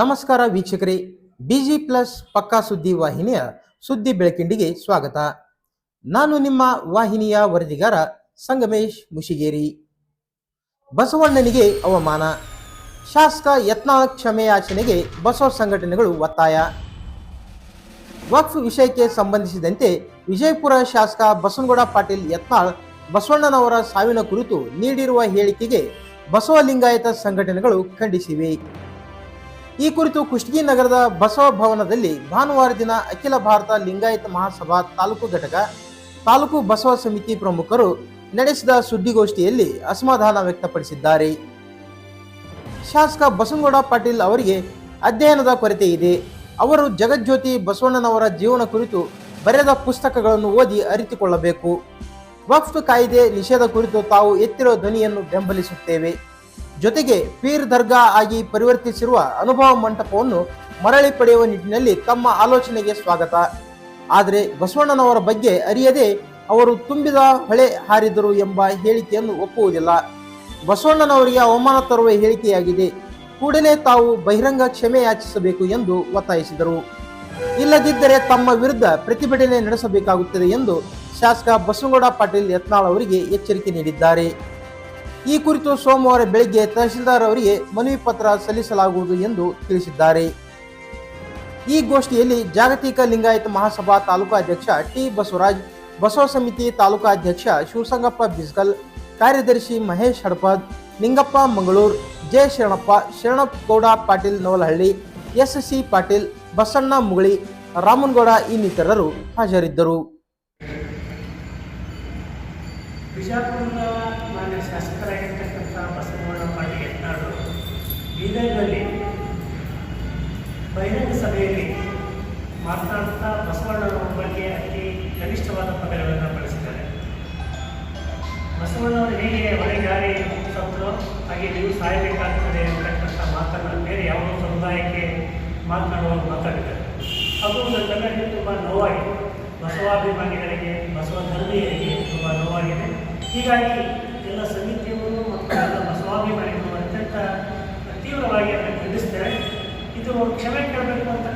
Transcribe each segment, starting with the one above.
ನಮಸ್ಕಾರ ವೀಕ್ಷಕರೇ busy plus ಪಕ್ಕಾ ಸುದ್ದಿ ವಾಹಿನಿಯ ಸುದ್ದಿ ಬೆಳಕಿಂಡಿಗೆ ಸ್ವಾಗತ. ನಾನು ನಿಮ್ಮ ವಾಹಿನಿಯ ವರದಿಗಾರ ಸಂಗಮೇಶ್ ಮುಷಿಗೇರಿ. ಬಸವಣ್ಣನಿಗೆ ಅವಮಾನ. ಶಾಸಕ ಯತ್ನಾಳ ಕ್ಷಮೆಯಾಚನೆಗೆ ಬಸವ ಸಂಘಟನೆಗಳು ಒತ್ತಾಯ. ವಕ್ಫ್ ವಿಷಯಕ್ಕೆ ಸಂಬಂಧಿಸಿದಂತೆ ವಿಜಯಪುರ ಶಾಸಕ ಬಸವನಗೌಡ ಪಾಟೀಲ್ ಯತ್ನಾಳ್ ಬಸವಣ್ಣನವರ ಸಾವಿನ ಕುರಿತು ನೀಡಿರುವ ಹೇಳಿಕೆಗೆ ಬಸವ ಲಿಂಗಾಯತ ಸಂಘಟನೆಗಳು ಖಂಡಿಸಿವೆ. ಈ ಕುರಿತು ಕುಷ್ಟಗಿ ನಗರದ ಬಸವ ಭವನದಲ್ಲಿ ಭಾನುವಾರ ದಿನ ಅಖಿಲ ಭಾರತ ಲಿಂಗಾಯತ ಮಹಾಸಭಾ ತಾಲೂಕು ಘಟಕ, ತಾಲೂಕು ಬಸವ ಸಮಿತಿ ಪ್ರಮುಖರು ನಡೆಸಿದ ಸುದ್ದಿಗೋಷ್ಠಿಯಲ್ಲಿ ಅಸಮಾಧಾನ ವ್ಯಕ್ತಪಡಿಸಿದ್ದಾರೆ. ಶಾಸಕ ಬಸವನಗೌಡ ಪಾಟೀಲ್ ಅವರಿಗೆ ಅಧ್ಯಯನದ ಕೊರತೆ ಇದೆ. ಅವರು ಜಗಜ್ಯೋತಿ ಬಸವಣ್ಣನವರ ಜೀವನ ಕುರಿತು ಬರೆದ ಪುಸ್ತಕಗಳನ್ನು ಓದಿ ಅರಿತುಕೊಳ್ಳಬೇಕು. ವಕ್ಫ್ ಕಾಯ್ದೆ ನಿಷೇಧ ಕುರಿತು ತಾವು ಎತ್ತಿರುವ ಧ್ವನಿಯನ್ನು ಬೆಂಬಲಿಸುತ್ತೇವೆ. ಜೊತೆಗೆ ಪೀರ್ ದರ್ಗಾ ಆಗಿ ಪರಿವರ್ತಿಸಿರುವ ಅನುಭವ ಮಂಟಪವನ್ನು ಮರಳಿ ಪಡೆಯುವ ನಿಟ್ಟಿನಲ್ಲಿ ತಮ್ಮ ಆಲೋಚನೆಗೆ ಸ್ವಾಗತ. ಆದರೆ ಬಸವಣ್ಣನವರ ಬಗ್ಗೆ ಅರಿಯದೆ ಅವರು ತುಂಬಿದ ಹೊಳೆ ಹಾರಿದರು ಎಂಬ ಹೇಳಿಕೆಯನ್ನು ಒಪ್ಪುವುದಿಲ್ಲ. ಬಸವಣ್ಣನವರಿಗೆ ಅವಮಾನ ತರುವ ಹೇಳಿಕೆಯಾಗಿದೆ. ಕೂಡಲೇ ತಾವು ಬಹಿರಂಗ ಕ್ಷಮೆ ಯಾಚಿಸಬೇಕು ಎಂದು ಒತ್ತಾಯಿಸಿದರು. ಇಲ್ಲದಿದ್ದರೆ ತಮ್ಮ ವಿರುದ್ಧ ಪ್ರತಿಭಟನೆ ನಡೆಸಬೇಕಾಗುತ್ತದೆ ಎಂದು ಶಾಸಕ ಬಸವಗೌಡ ಪಾಟೀಲ್ ಯತ್ನಾಳ್ ಅವರಿಗೆ ಎಚ್ಚರಿಕೆ ನೀಡಿದ್ದಾರೆ. ಈ ಕುರಿತು ಸೋಮವಾರ ಬೆಳಗ್ಗೆ ತಹಶೀಲ್ದಾರ್ ಅವರಿಗೆ ಮನವಿ ಪತ್ರ ಸಲ್ಲಿಸಲಾಗುವುದು ಎಂದು ತಿಳಿಸಿದ್ದಾರೆ. ಈ ಗೋಷ್ಠಿಯಲ್ಲಿ ಜಾಗತಿಕ ಲಿಂಗಾಯತ ಮಹಾಸಭಾ ತಾಲೂಕಾ ಅಧ್ಯಕ್ಷ ಟಿ ಬಸವರಾಜ್, ಬಸವ ಸಮಿತಿ ತಾಲೂಕಾ ಅಧ್ಯಕ್ಷ ಶಿವಸಂಗಪ್ಪ ಬಿಸ್ಗಲ್, ಕಾರ್ಯದರ್ಶಿ Mahesh Hadapad Ningappa Mangaluru, J Sharanappa Sharanagouda Patil Navalahalli, S C Patil, Basanna Mugali, Ramanagouda ಇನ್ನಿತರರು ಹಾಜರಿದ್ದರು. ಬೀದರ್ನಲ್ಲಿ ಬಹಿರಂಗ ಸಭೆಯಲ್ಲಿ ಮಾತನಾಡುತ್ತಾ ಬಸವಣ್ಣನವರ ಬಗ್ಗೆ ಅತಿ ಕನಿಷ್ಠವಾದ ಪದಗಳನ್ನು ಬಳಸಿದ್ದಾರೆ. ಬಸವಣ್ಣವರು ಹೇಗೆ ಹೊರಗಾರಿ ಸತ್ತರೋ ಹಾಗೆ ನೀವು ಸಾಯಬೇಕಾಗ್ತದೆ ಅಂತಕ್ಕಂಥ ಮಾತನ್ನು ಬೇರೆ ಯಾವುದೋ ಸಮುದಾಯಕ್ಕೆ ಮಾತನಾಡುವಾಗ ಮಾತಾಡಿದ್ದಾರೆ. ಅದು ಜನರಿಗೆ ತುಂಬ ನೋವಾಗಿದೆ. ಬಸವಾಭಿಮಾನಿಗಳಿಗೆ, ಬಸವ ಧರ್ಮೀಯರಿಗೆ ತುಂಬ ನೋವಾಗಿದೆ. ಹೀಗಾಗಿ ಎಲ್ಲ ಸಮಿತಿಯವರು ಮತ್ತು ಎಲ್ಲ ಬಸವಾಭಿಮಾನಿಗಳು ಅತ್ಯಂತ ತೀವ್ರವಾಗಿ ಅದನ್ನು ಖಂಡಿಸ್ತಾರೆ ಇದು ಕ್ಷಮೆ ಕೇಳಬೇಕು ಅಂತ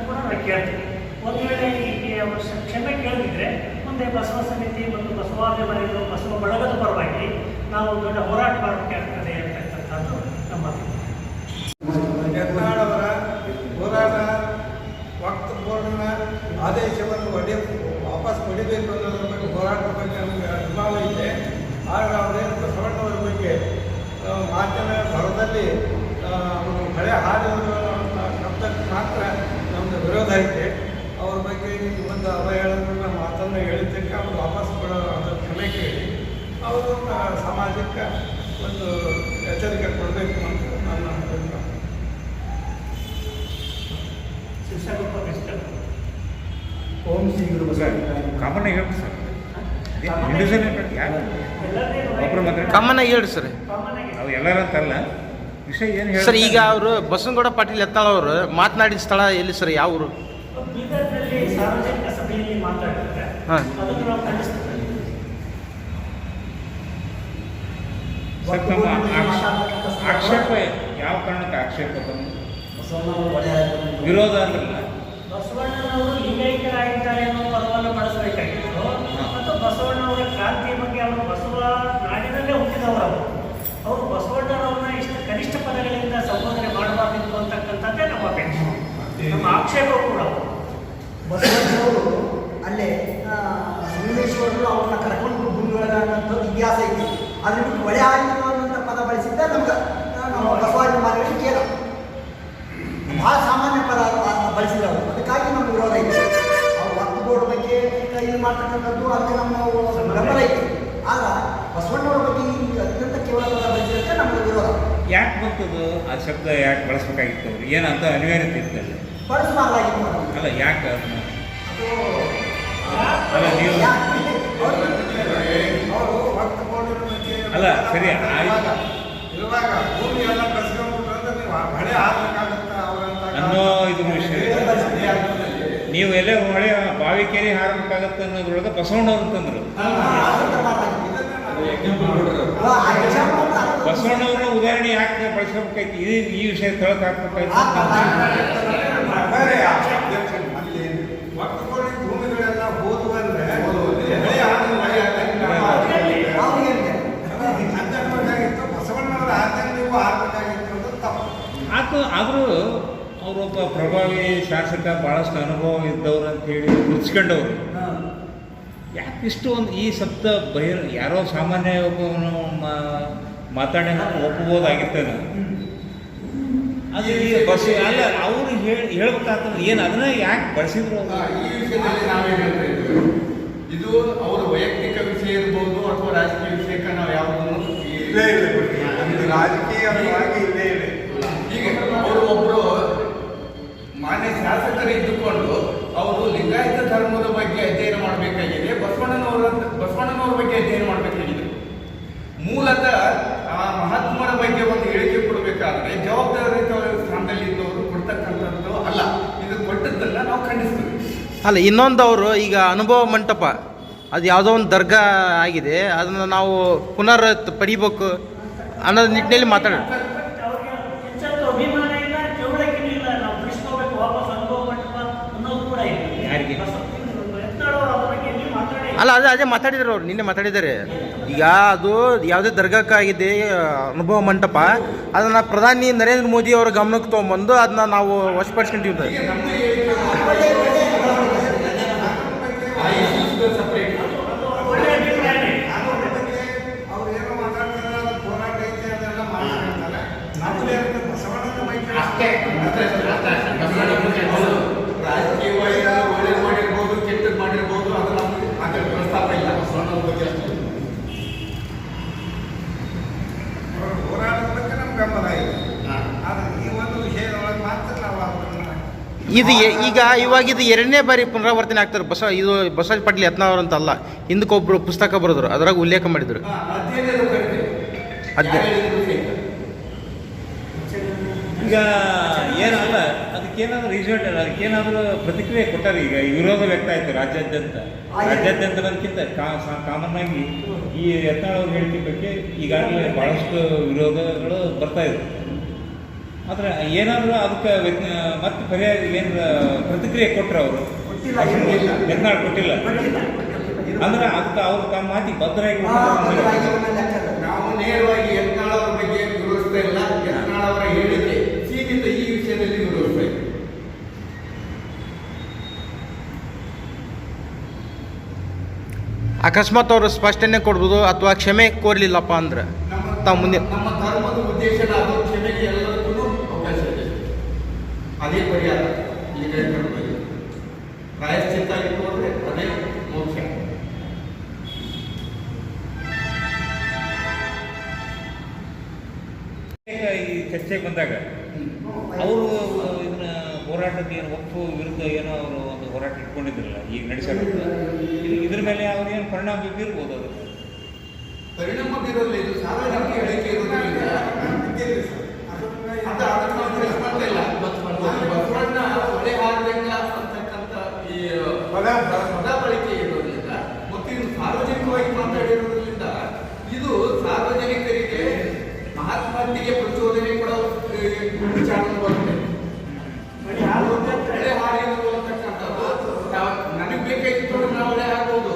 ಕೇಳ್ತೀನಿ ಒಂದು ವೇಳೆ ಹೀಗೆ ಅವರು ಕ್ಷ- ಕ್ಷಮೆ ಕೇಳಿದ್ರೆ ಮುಂದೆ ಬಸವ ಸಮಿತಿ ಮತ್ತು ಬಸವಾಭಿಮಾನಿಗಳು ಬಸವ ಬಳಗದ ಪರವಾಗಿ ನಾವು ದೊಡ್ಡ ಹೋರಾಟ ಮಾಡಬೇಕಾಗ್ತದೆ ಅಂತಕ್ಕಂಥದ್ದು ನಮ್ಮ. ಯತ್ನಾಳವರ ಹೋರಾಟ ವಕ್ತ ಬೋರ್ಡ್ನ ಆದೇಶವನ್ನು ಹೊಡೆ ವಾಪಸ್ ಪಡಿಬೇಕು ಅನ್ನೋದ್ರ ಬಗ್ಗೆ ಹೋರಾಟದ ಬಗ್ಗೆ ನಮಗೆ ಅನುಭವ ಇದೆ ಆದರೆ ಅವರೇನು ಬಸವಣ್ಣವರ ಬಗ್ಗೆ ಮಾತಿನ ಕಳೆ ಹಳೆ ಅಂತ ಶಬ್ದಕ್ಕೆ ಮಾತ್ರ ವಿರೋಧ ಐತೆ. ಅವ್ರ ಬಗ್ಗೆ ಒಂದು ಒಂದು ಅವಹೇಳನ ಮಾತನ್ನು ಹೇಳಿದ್ದಕ್ಕೆ ಅವ್ರು ವಾಪಸ್ ಕೊಡೋ ಕ್ಷಮೆ ಕೇಳಿ ಅವರು ಸಮಾಜಕ್ಕೆ ಒಂದು ಎಚ್ಚರಿಕೆ ಕೊಡಬೇಕು ಅಂತ ನನ್ನ ಅಭಿಪ್ರಾಯ. ಓಂ ಶ್ರೀ ಗುರು ಕಾಮನ್ ಹೇಳಿ ಸರ್. ಇಂಡಿವಿಜುವಲ್ ಒಬ್ಬರು ಮಾತ್ರ ಕಮ್ಮನ ಹೇಳಿ ಸರ್. ಅದು ಆಗಿ ಅವು ಎಲ್ಲರ ಅಂತಲ್ಲ ವಿಷಯ ಏನು ಸರ್ ಈಗ ಅವರು ಬಸವನಗೌಡ ಪಾಟೀಲ್ ಎತ್ತಾಳ ಅವರು ಮಾತನಾಡಿದ ಸ್ಥಳ ಎಲ್ಲಿ ಸರ್ ಯಾವ ಊರು? ಸಾರ್ವಜನಿಕ ಸಭೆಯಲ್ಲಿ ಮಾತಾಡಿದ್ರೆ ಹಾಂ. ಅದನ್ನು ನಾವು ಖಂಡಿಸ್ತೇವೆ. ಸರ್. ತಮ್ಮ ಆಕ್ಷೇಪ ಯಾವ ಕಾರಣಕ್ಕೆ ಆಕ್ಷೇಪ ವಿರೋಧ ಅಂದ್ರಲ್ಲ ಬಸವಣ್ಣನವರು ಲಿಂಗೈಕ್ಯರಾಗಿದ್ದಾರೆ ಅನ್ನೋ ಪದವನ್ನು ಬಳಸಬೇಕಾಗಿತ್ತು. ಮತ್ತು ಬಸವಣ್ಣವರ ಕ್ರಾಂತಿ ಬಗ್ಗೆ ಅವರು ಬಸವ ನಾಡಿನಲ್ಲೇ ಹುಟ್ಟಿದವರು ಅವರು ಬಸವಣ್ಣ ಕನಿಷ್ಠ ಪದಗಳಿಂದ ಸಂಬೋಧನೆ ಮಾಡಬಾರ್ದಿತ್ತು ಅಂತಕ್ಕಂಥದ್ದೇ ನಮ್ಮ ಅಪೇಕ್ಷೆ. ನಮ್ಮ ಆಕ್ಷೇಪ ಕೂಡ ಬಸವಣ್ಣವರು ಅಲ್ಲೇ ಸಂಗಮೇಶ್ವರರು ಅವ್ರನ್ನ ಕರ್ಕೊಂಡು ಗುರುಗಳ ಅನ್ನೋದು ಇತಿಹಾಸ ಇದೆ. ಅದ್ರ ಬಿಟ್ಟು ಒಳೆ ಆಯಿತು ಅನ್ನೋಂಥ ಪದ ಬಳಸಿದ್ದ ನಮ್ಗೆ ನಮ್ಮ ಬಸವಾಜಿ ಮಾರ್ಗದಲ್ಲಿ ಕೇಳ ಭಾಳ ಸಾಮಾನ್ಯ ಪದ ಬಳಸಿದ್ರು ಬಳಸಿದವರು. ಅದಕ್ಕಾಗಿ ನಮ್ಮ ವಿರೋಧ ಇದೆ. ಅವ್ರು ವಕ್ತ ಬೋರ್ಡ್ ಬಗ್ಗೆ ಇದು ಮಾಡ್ತಕ್ಕಂಥದ್ದು ಅದಕ್ಕೆ ನಮ್ಮ ಬೆಂಬಲ ಐತಿ ಆಗ ಬಸವಣ್ಣವ್ರ ಬಗ್ಗೆ ಈ ಅತ್ಯಂತ ಕೇವಲ ಪದ ಬಳಸಿದ್ದಕ್ಕೆ ನಮಗೆ ವಿರೋಧ ಯಾಕೆ ಬಂತದು ಆ ಶಬ್ದ ಯಾಕೆ ಬಳಸ್ಬೇಕಾಗಿತ್ತು ಅವ್ರು ಏನಂತ ಅನಿವಾರ್ಯತೆ ಇತ್ತಲ್ಲ. ಅಲ್ಲ ಯಾಕೆ ಅದನ್ನ ಅದು ಅಲ್ಲ ನೀವು ಅಲ್ಲ, ಸರಿ, ಅನ್ನೋ ಇದು ವಿಷಯ ನೀವು ಎಲ್ಲೇ ಹೊಳೆ ಬಾವಿ ಕೇರಿ ಹಾರಬೇಕಾಗತ್ತೆ ಅನ್ನೋದ್ರೊಳಗೆ ಬಸವಣ್ಣವ್ರು ಅಂತಂದ್ರು ಬಸವಣ್ಣವ್ರ ಉದಾಹರಣೆ ಯಾಕೆ ಬಳಸ್ಕೋಬೇಕಾಯ್ತು ಈ ಈ ವಿಷಯ ತಳಕ್ ಹಾಕ್ಬೇಕಾಯ್ತು ಭೂಮಿಗಳೆಲ್ಲ ಬಸವಣ್ಣವರ ಆಗ್ಬೇಕಾಗಿತ್ತು ಅನ್ನೋದು ತಪ್ಪು. ಆತು ಆದರೂ ಅವರೊಬ್ಬ ಪ್ರಭಾವಿ ಶಾಸಕ ಭಾಳಷ್ಟು ಅನುಭವ ಇದ್ದವ್ರು ಅಂತ ಹೇಳಿ ಮುಚ್ಕೊಂಡವ್ರು. ಯಾಕೆ ಇಷ್ಟು ಒಂದು ಈ ಸಪ್ತ ಬಹಿರ್ ಯಾರೋ ಸಾಮಾನ್ಯ ಒಬ್ಬವನು ಮಾತಾಡಿ ನಾವು ಅದು ಈ ಬಸ್ ಅಲ್ಲ ಅವ್ರು ಹೇಳಿ ಹೇಳ್ಬೇಕಾಗ್ತದೆ ಏನು ಅದನ್ನ ಯಾಕೆ ಬಳಸಿದ್ರು ಈ ವಿಷಯದಲ್ಲಿ ನಾವು ಹೇಳ್ತಾ ಇದ್ದೇವೆ? ಇದು ಅವರ ವೈಯಕ್ತಿಕ ವಿಷಯ ಇರ್ಬೋದು ಅಥವಾ ರಾಜಕೀಯ ವಿಷಯಕ್ಕೆ ನಾವು ಯಾವುದನ್ನು ಈ- ಇಲ್ಲೇ ಇದೆ ಬಿಡಿ. ಇದು ರಾಜಕೀಯವಾಗಿ ಇಲ್ಲೇ ಇದೆ ಹೀಗೆ ಅವರು ಒಬ್ಬರು ಮಾನ್ಯ ಶಾಸಕರು ಇದ್ದುಕೊಂಡು ಅವರು ಲಿಂಗಾಯತ ಧರ್ಮದ ಬಗ್ಗೆ ಅಧ್ಯಯನ ಮಾಡಬೇಕಾಗಿದೆ ಬಸವಣ್ಣನವರ ಬಸವಣ್ಣನವರ ಬಗ್ಗೆ ಅಧ್ಯಯನ ಮಾಡಬೇಕಾಗಿದೆ ಮೂಲತಃ ಆ ಮಹಾತ್ಮರ ಬಗ್ಗೆ ಒಂದು ಹೇಳಿಕೆ ಕೊಡಬೇಕಾದ್ರೆ ಜವಾಬ್ದಾರಿಯುತ ಸ್ಥಾನದಲ್ಲಿ ಇದ್ದವರು ಕೊಡ್ತಕ್ಕಂಥದ್ದು ಅಲ್ಲ ಇದು ಕೊಟ್ಟದ್ದನ್ನ ನಾವು ಖಂಡಿಸ್ತೀವಿ ಅಲ್ಲ ಇನ್ನೊಂದು ಅವರು ಈಗ ಅನುಭವ ಮಂಟಪ ಅದು ಯಾವುದೋ ಒಂದು ದರ್ಗಾ ಆಗಿದೆ ಅದನ್ನು ನಾವು ಪುನರ್ ಪಡಿಬೇಕು ಅನ್ನೋದು ನಿಟ್ಟಿನಲ್ಲಿ ಮಾತಾಡೇ. ಅಲ್ಲ ಅದೇ ಅದೇ ಮಾತಾಡಿದ್ರು ಅವ್ರು ನಿನ್ನೆ ಮಾತಾಡಿದ್ದಾರೆ. ಈಗ ಅದು ಯಾವುದೇ ದರ್ಗಾಕ್ಕಾಗಿದೆ ಅನುಭವ ಮಂಟಪ ಅದನ್ನು ಪ್ರಧಾನಿ ನರೇಂದ್ರ ಮೋದಿ ಅವರ ಗಮನಕ್ಕೆ ತೊಗೊಂಬಂದು ಅದನ್ನ ನಾವು ವಶಪಡಿಸ್ಕೊಂತೀವಿ ಅಂತ. ಈಗ ನಮ್ಮ ಹೇಳಿಕೆ ಆ issues separate. ಅದು ಒಳ್ಳೆ ಅಭಿಪ್ರಾಯನೇ ಅದ್ರ ಬಗ್ಗೆ ಅವ್ರು ಏನೋ ಮಾತಾಡ್ತಾರೆ ಅದು ಹೋರಾಟ ಐತೆ ಅದೆಲ್ಲ ಮಾಡ್ತಾರೆ ನಮ್ಮದೇ ಅಂತ ಬಸವಣ್ಣನ ಮೈತ್ರಿ ಅಷ್ಟೇ ಅಷ್ಟೇ, ಅಷ್ಟೇ. ಬಸವಣ್ಣ ಬಗ್ಗೆ ಹೌದು. ರಾಜಕೀಯವಾಗಿ ನಾವು ಒಳ್ಳೇದು ಮಾಡಿರ್ಬೋದು ಕೆಟ್ಟದ್ದು ಮಾಡಿರ್ಬೋದು ಅದು ನಮ್ಗೆ ಅದ್ರ ಪ್ರಸ್ತಾಪ ಇಲ್ಲ. ಬಸವಣ್ಣನ ಬಗ್ಗೆ ಅಷ್ಟೇ. ಅವ್ರ ಹೋರಾಟದ ಬಗ್ಗೆ ನಮ್ಗೆ ಗಮನ ಇದೆ ಆದ್ರೆ ಈ ಒಂದು ವಿಷಯದೊಳಗೆ ಮಾತ್ರ ನಾವು ಇದು ಈಗ ಇವಾಗ ಇದು ಎರಡನೇ ಬಾರಿ ಪುನರಾವರ್ತನೆ ಆಗ್ತಾರೆ. ಬಸವ ಇದು ಬಸವ ಪಾಟೀಲ್ ಯತ್ನವರು ಅಂತ ಅಲ್ಲ ಹಿಂದಕ್ಕೊಬ್ರು ಪುಸ್ತಕ ಬರೆದ್ರು. ಅದ್ರಾಗ ಉಲ್ಲೇಖ ಮಾಡಿದ್ರು. ಹಾ, ಈಗ ಏನಲ್ಲ ಅದಕ್ಕೇನಾದ್ರೂ ರಿಸಲ್ಟ್ ಅದಕ್ಕೇನಾದ್ರೂ ಪ್ರತಿಕ್ರಿಯೆ ಕೊಟ್ಟಾರೆ ಈಗ ಈ ವಿರೋಧ ವ್ಯಕ್ತ ಆಯ್ತು ರಾಜ್ಯಾದ್ಯಂತ. ರಾಜ್ಯಾದ್ಯಂತ ಅದಕ್ಕಿಂತ ಕಾಮನ್ ಆಗಿ ಈ ಯತ್ನಾಳ್ ಅವ್ರ ಹೇಳಿಕೆ ಬಗ್ಗೆ ಈಗಾಗಲೇ ಬಹಳಷ್ಟು ವಿರೋಧಗಳು ಬರ್ತಾ ಇದೆ ಆದ್ರೆ ಏನಾದರೂ ಅದಕ್ಕೆ ಮತ್ತೆ ಪರ್ಯಾಯ ಏನು ಪ್ರತಿಕ್ರಿಯೆ ಕೊಟ್ರೆ ಅವರು. ಯತ್ನಾಳ್ ಕೊಟ್ಟಿಲ್ಲ. ಅಂದ್ರೆ ಅದಕ್ಕೆ ಅವ್ರು ತಮ್ಮ ಮಾತಿ ಭದ್ರಾಗಿ. ನಾವು ನೇರವಾಗಿ ಯತ್ನಾಳ್ ಅವರ ಬಗ್ಗೆ ವಿರೋಧಿಸ್ತಾ ಇಲ್ಲ. ಯತ್ನಾಳ್ ಅವರ ಹೇಳಿಕೆ ಸೀಮಿತ ಈ ವಿಷಯದಲ್ಲಿ ವಿರೋಧಿಸ್ತಾ ಇದ್ದೀವಿ ಅಕಸ್ಮಾತ್ ಅವರು ಸ್ಪಷ್ಟನೆ ಕೊಡ್ಬೋದು ಅಥವಾ ಕ್ಷಮೆ ಕೋರಲಿಲ್ಲಪ್ಪ ಅಂದ್ರೆ? ತಾವು ಮುಂದೆ ನಮ್ಮ ಧರ್ಮದ ಉದ್ದೇಶ ಅದು ಕ್ಷಮೆಗೆ ಎಲ್ಲರಿಗೂ ಅವಕಾಶ ಇದೆ. ಅದೇ ಪರಿಹಾರ ಈಗ ಧರ್ಮದಲ್ಲಿ ಪ್ರಾಯಶ್ಚಿತ್ತ ಇತ್ತು ಅಂದ್ರೆ ಅದೇ ಮೋಕ್ಷ. ಈಗ ಈ ಚರ್ಚೆಗೆ ಬಂದಾಗ ಅವರು ಇದನ್ನ ಹೋರಾಟಕ್ಕೆ ಏನು ಒಪ್ಪು ವಿರುದ್ಧ ಹೋರಾಟ ಇಟ್ಕೊಂಡಿದ್ರಲ್ಲ ಈಗ ನಡೆಸಿರೋದು ಇದು ಇದ್ರ ಮೇಲೆ ಅವ್ರು ಏನು ಪರಿಣಾಮ ಬೀರ್ಬೋದು ಅದು? ಪರಿಣಾಮ ಬೀರಲ್ಲ ಇದು ಸಾರ್ವಜನಿಕ ಹೇಳಿಕೆ ಇರೋದ್ರಿಂದ ಅದು ಅದನ್ನು ನಾವು ತಿಳಿಸ್ ಮಾಡ್ತಾ ಇಲ್ಲ ಬಸವಣ್ಣ ಅಂತಕ್ಕಂಥ ಈ ಪದ ಪದ. ಬಳಕೆ ಇರೋದ್ರಿಂದ ಮತ್ತು ಇದು ಸಾರ್ವಜನಿಕವಾಗಿ ಮಾತಾಡಿರೋದ್ರಿಂದ ಇದು ಸಾರ್ವಜನಿಕರಿಗೆ ಮಹಾತ್ಮರಿಗೆ ಪ್ರಚೋದನೆ ಕೂಡ ವಿಚಾರ ಬರುತ್ತೆ ಬರೀ ಹಾಲು ಅಂತ ಒಳ್ಳೆ ಹಾಡಿರೋದು ಅಂತಕ್ಕಂಥದ್ದು ನಾವು- ನನಗೆ ಬೇಕಾಗಿತ್ತು ಅಂದ್ರೆ ನಾವು ಒಳ್ಳೆ ಹಾಡ್ಬೋದು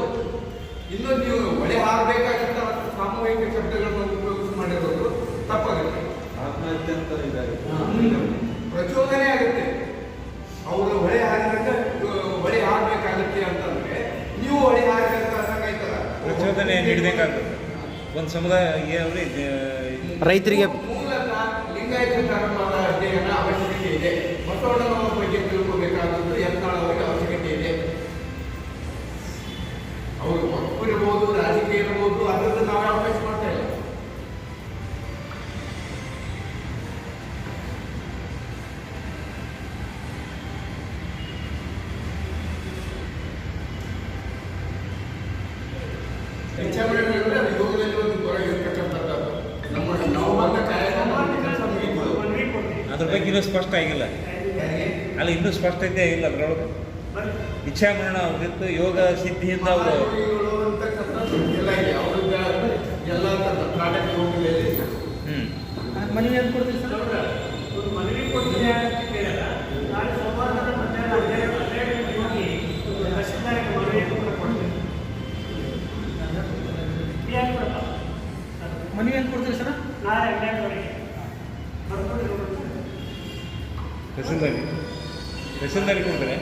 ಇನ್ನೊಂದು ನೀವು ಒಳ್ಳೆ ಹಾಡಬೇಕಾಗಿತ್ತ ಸಾಮೂಹಿಕ ಶಬ್ದಗಳನ್ನು ಉಪಯೋಗಿಸಿ ಮಾಡಿರೋದು ತಪ್ಪಾಗುತ್ತೆ ಪ್ರಚೋದನೆ ಆಗುತ್ತೆ ಅವರು ಹಾಡಿದಾಗ ಹೊಳೆ ಹಾಡಬೇಕಾಗುತ್ತೆ ಅಂತಂದ್ರೆ ನೀವು ಹೊಳೆ ಪ್ರಚೋದನೆ ಒಂದು ಸಮುದಾಯ ರೈತರಿಗೆ ಮೂಲತಃ ಲಿಂಗಾಯತ ಅದ್ರ ಬಗ್ಗೆ ಇನ್ನೂ ಸ್ಪಷ್ಟ ಆಗಿಲ್ಲ. ಅಲ್ಲ ಇನ್ನೂ ಸ್ಪಷ್ಟತೆ ಇಲ್ಲ ಅದರೊಳಗೆ. ಇಚ್ಛಾ ಇಚ್ಛಾಮರಣ ಅವ್ರಿತ್ತು ಯೋಗ ಸಿದ್ಧಿಯಿಂದ ಅವರು ಅಂತಕ್ಕಂಥದ್ದು சிந்தனை கொண்டு